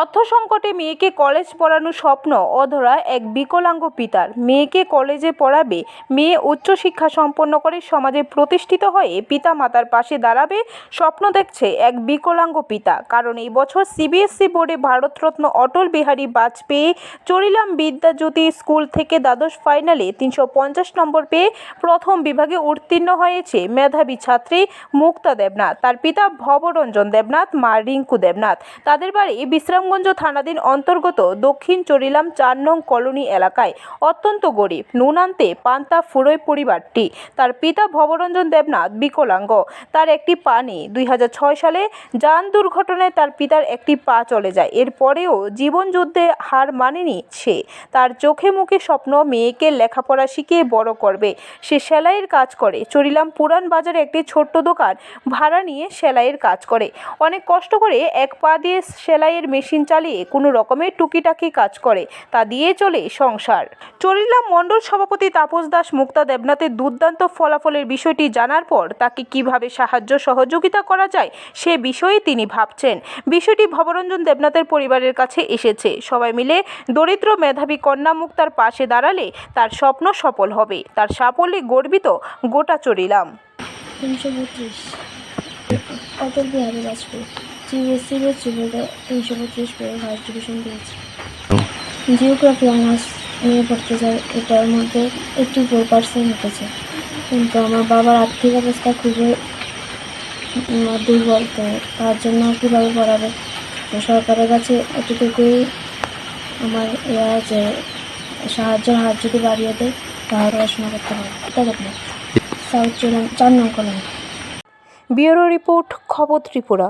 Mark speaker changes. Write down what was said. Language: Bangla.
Speaker 1: অর্থ সংকটে মেয়েকে কলেজ পড়ানোর স্বপ্ন, অধরা এক বিকলাঙ্গ পিতার। মেয়েকে কলেজে পড়াবে, মেয়ে উচ্চশিক্ষা সম্পন্ন করে সমাজে প্রতিষ্ঠিত হয়ে পিতা মাতার পাশে দাঁড়াবে, স্বপ্ন দেখছে এক বিকলাঙ্গ পিতা। কারণ এই বছর সিবিএসসি বোর্ডে ভারতরত্ন অটল বিহারী বাজপেয়ী চরিলাম বিদ্যাজ্যোতি স্কুল থেকে দ্বাদশ ফাইনালে তিনশো পঞ্চাশ নম্বর পেয়ে প্রথম বিভাগে উত্তীর্ণ হয়েছে মেধাবী ছাত্রী মুক্তা দেবনাথ। তার পিতা ভবরঞ্জন দেবনাথ, মা রিঙ্কু দেবনাথ। তাদের বাড়ি বিশ্রামগঞ্জ থানাধীন অন্তর্গত দক্ষিণ চরিলাম চার নং কলোনি এলাকায় অত্যন্ত গরিব, নুন আনতে পান্তা ফুরোয় পরিবারটি। তার পিতা ভবরঞ্জন দেবনাথ বিকলাঙ্গ। তার একটি পা নেই। দুই সালে যান দুর্ঘটনায় তার পিতার একটি পা চলে যায়। এরপরেও জীবনযুদ্ধে হার মানেনি সে। তার চোখে মুখে স্বপ্ন মেয়েকে লেখাপড়া শিখিয়ে বড় করবে। সে সেলাইয়ের কাজ করে। চরিলাম পুরান বাজারে একটি ছোট্ট দোকান ভাড়া নিয়ে সেলাইয়ের কাজ করে। অনেক কষ্ট করে এক পা দিয়ে সেলাইয়ের মেশিন চালিয়ে কোনো রকমের টুকিটাকি কাজ করে, তা দিয়ে চলে সংসার। চরিলাম মণ্ডল সভাপতি তাপস দাস মুক্তা দেবনাথের দুর্দান্ত ফলাফলের বিষয়টি জানার পর তাকে কীভাবে সাহায্য সহযোগিতা করা যায় সে বিষয়ে তিনি ভাবছেন। বিষয়টি ভবরঞ্জন দেবনাথের পরিবারের কাছে এসেছে। সবাই মিলে দরিদ্র মেধাবী কন্যা মুক্তার পাশে দাঁড়ালে তার স্বপ্ন সফল হবে। তার সাফল্যে গর্বিত গোটা চরিলাম।
Speaker 2: তিনশো বত্রিশ। অটল বিহারী বাজপেয়ী সিবিএসসি বোর্ড জীবনে তিনশো বত্রিশ পেয়ে ফার্স্ট ডিভিশন পেয়েছি জিওগ্রাফি অনার্স নিয়ে পড়তে চাই এটার মধ্যে এইটটি ফোর পার্সেন্ট উঠেছে। কিন্তু আমার বাবার আর্থিক অবস্থা খুবই দুর্বল তো তার জন্য কীভাবে পড়াবে? তো সরকারের কাছে এতটুকুই আমার ইয়া যে সাহায্যের হাত যদি বাড়িয়ে দেয় তাহলে পড়াশোনা করতে দেখো না সাউথ চার নং কলোনি
Speaker 1: ব্যুরো রিপোর্ট খবর ত্রিপুরা।